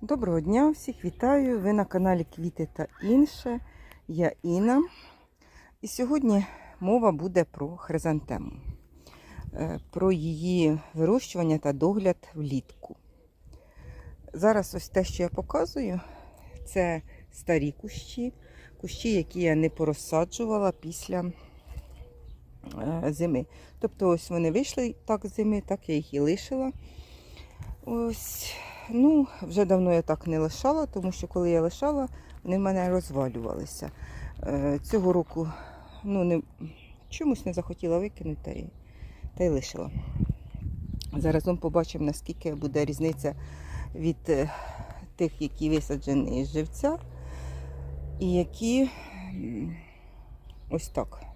Доброго дня, всіх вітаю! Ви на каналі Квіти та інше. Я Інна. І сьогодні мова буде про хризантему, е, про її вирощування та догляд влітку. Зараз ось те, що я показую, це старі кущі, кущі, які я не порозсаджувала після е, зими. Тобто, ось вони вийшли так з зими, так я їх і лишила. Ось, ну, вже давно я так не лишала, тому що коли я лишала, вони в мене розвалювалися. Е, цього року ну, не, чомусь не захотіла викинути та й, та й лишила. Заразом побачимо, наскільки буде різниця від е, тих, які висаджені з живця, і які ось так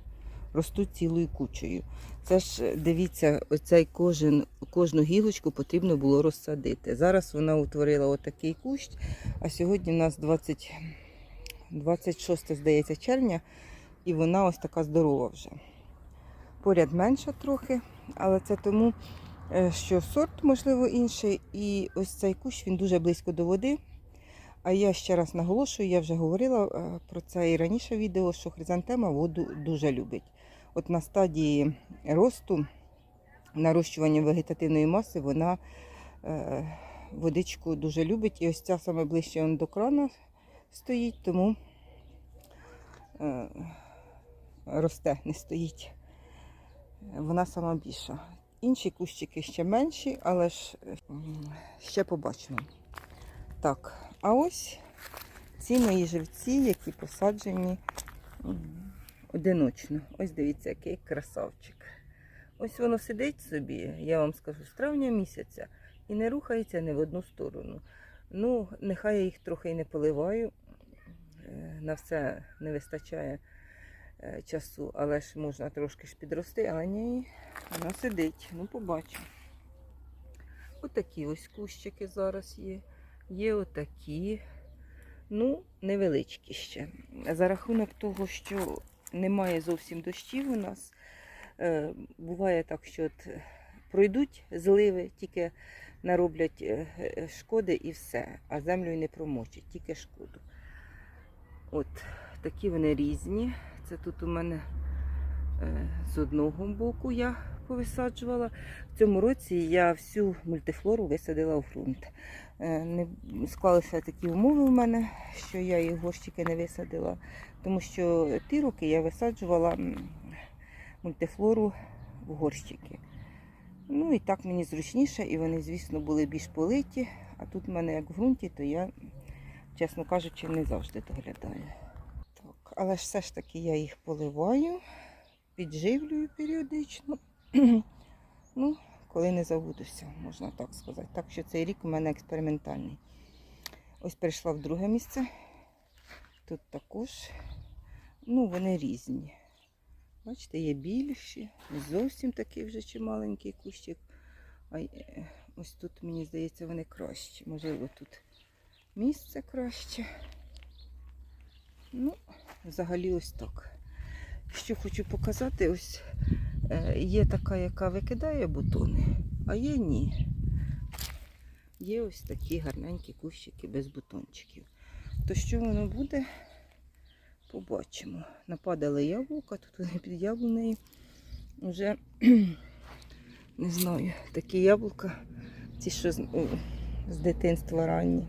ростуть цілою кучею. Це ж дивіться, оцей кожен, кожну гілочку потрібно було розсадити. Зараз вона утворила отакий кущ, а сьогодні у нас 20, 26, здається, червня, і вона ось така здорова вже. Поряд менша трохи, але це тому, е, що сорт, можливо, інший. І ось цей кущ він дуже близько до води. А я ще раз наголошую, я вже говорила е, про це і раніше відео, що хризантема воду дуже любить. От на стадії росту, нарощування вегетативної маси, вона е, водичку дуже любить. І ось ця саме ближче до крана стоїть, тому е, росте, не стоїть. Вона сама більша. Інші кущики ще менші, але ж ще побачимо. Так, а ось ці мої живці, які посаджені одиночно. Ось дивіться, який красавчик. Ось воно сидить собі, я вам скажу, з травня місяця і не рухається ні в одну сторону. Ну, нехай я їх трохи і не поливаю. е, На все не вистачає е, часу, але ж можна трошки ж підрости, але ні, вона сидить. Ну, побачимо. Отакі ось кущики зараз є. Є отакі, ну, невеличкі ще. За рахунок того, що немає зовсім дощів у нас, е, буває так, що от пройдуть зливи, тільки нароблять е, е, шкоди і все, а землю не промочать, тільки шкоду. От такі вони різні. Це тут у мене е, з одного боку я повисаджувала. В цьому році я всю мультифлору висадила в ґрунт. Е, Не склалися такі умови в мене, що я їх горщики не висадила, тому що ті роки я висаджувала мультифлору в горщики. Ну і так мені зручніше, і вони, звісно, були більш политі. А тут в мене як в ґрунті, то я, чесно кажучи, не завжди доглядаю. Так, але все ж таки я їх поливаю, підживлюю періодично. Ну, коли не забудуся, можна так сказати. Так що цей рік у мене експериментальний. Ось прийшла в друге місце. Тут також, ну, вони різні. Бачите, є більші, зовсім такий вже чималенький кущик. А е, ось тут, мені здається, вони кращі. Можливо, тут місце краще. Ну, взагалі ось так. Що хочу показати, ось є така, яка викидає бутони, а є ні. Є ось такі гарненькі кущики без бутончиків. То що воно буде, побачимо. Нападали яблука, тут вони під яблунею. Вже не знаю, такі яблука, ці, що з, о, з дитинства ранні.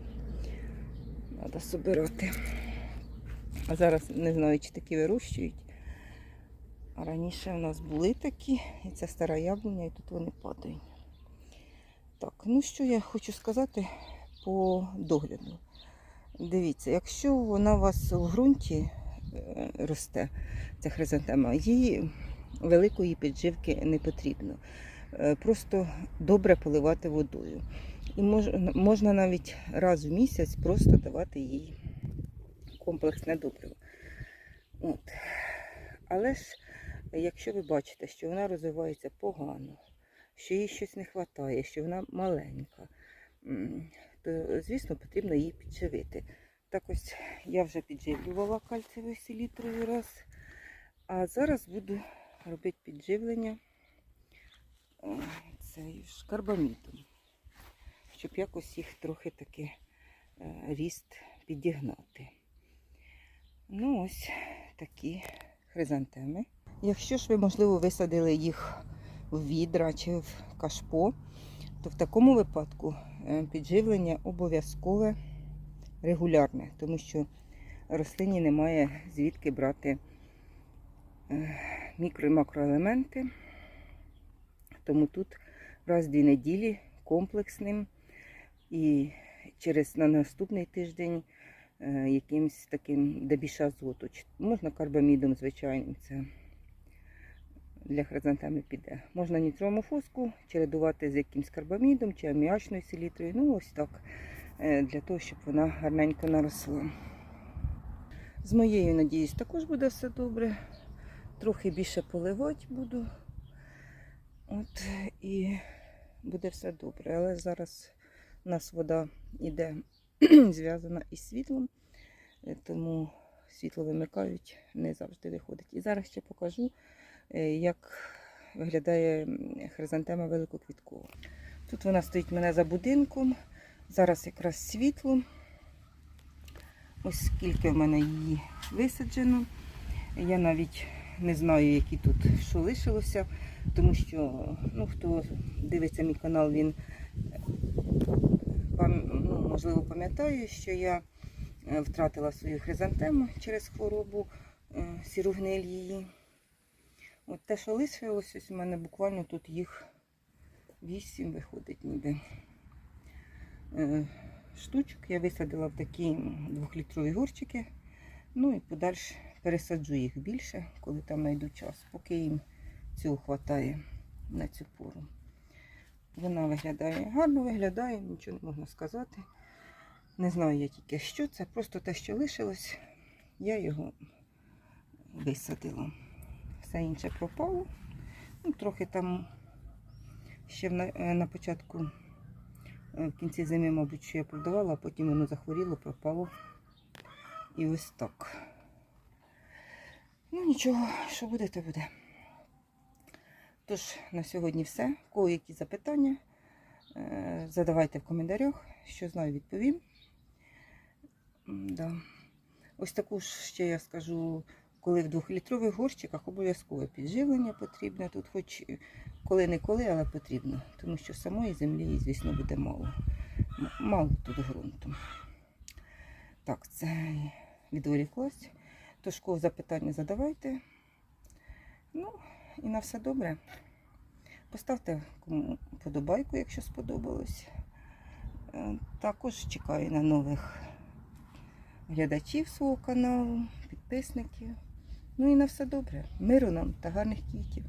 Треба собирати. А зараз не знаю, чи такі вирощують. А раніше у нас були такі, і це стара яблуня, і тут вони падають. Так, ну що я хочу сказати по догляду. Дивіться, якщо вона у вас у ґрунті е, росте, ця хризантема, їй великої підживки не потрібно. Е, Просто добре поливати водою. І мож, можна навіть раз в місяць просто давати їй комплексне добриво. От. Але ж, якщо ви бачите, що вона розвивається погано, що їй щось не вистачає, що вона маленька, то, звісно, потрібно її підживити. Так ось я вже підживлювала кальцієвою селітрою раз, а зараз буду робити підживлення цею ж карбамідом, щоб якось їх трохи таки е, ріст підігнати. Ну, ось такі хризантеми. Якщо ж ви, можливо, висадили їх в відра чи в кашпо, то в такому випадку е, підживлення обов'язкове регулярне, тому що рослині немає звідки брати е, мікро і макроелементи. Тому тут раз в дві неділі комплексним і через на наступний тиждень е, якимось таким, де азоту. Можна карбамідом, звичайним, це для хризантеми піде. Можна нітромофоску чередувати з якимсь карбамідом чи аміачною селітрою. Ну, ось так, е, для того, щоб вона гарненько наросла. З моєю, надіюсь, також буде все добре. Трохи більше поливати буду. От, і буде все добре. Але зараз у нас вода йде зв'язана із світлом, е, тому світло вимикають, не завжди виходить. І зараз ще покажу, як виглядає хризантема великоквіткова. Тут вона стоїть мене за будинком. Зараз якраз світло. Ось скільки в мене її висаджено. Я навіть не знаю, які тут що лишилося, тому що ну, хто дивиться мій канал, він е, ну, можливо пам'ятає, що я е, втратила свою хризантему через хворобу е, сіру гниль її. От те, що лишилось, ось у мене буквально тут їх вісім виходить ніби. Е, Штучок я висадила в такі двохлітрові горчики. Ну і подальше пересаджу їх більше, коли там знайду час, поки їм цього вистачає на цю пору. Вона виглядає гарно виглядає, нічого не можна сказати. Не знаю я тільки що це, просто те, що лишилось, я його висадила. Все інше пропало. Ну, трохи там ще на, е, на початку, е, в кінці зими, мабуть, що я продавала, а потім воно захворіло, пропало. І ось так. Ну нічого, що буде, то буде. Тож, на сьогодні все. У кого які запитання, е, задавайте в коментарях, що знаю, відповім. Да. Ось таку ж ще я скажу, коли в двохлітрових горщиках обов'язкове підживлення потрібне. Тут хоч коли-не-коли, але потрібно, тому що самої землі, звісно, буде мало. Мало тут ґрунту. Так, це відволіклась. Тож, кого запитання задавайте. Ну, і на все добре. Поставте кому подобайку, якщо сподобалось. Е, Також чекаю на нових глядачів свого каналу, підписників. Ну і на все добре. Миру нам та гарних квітів.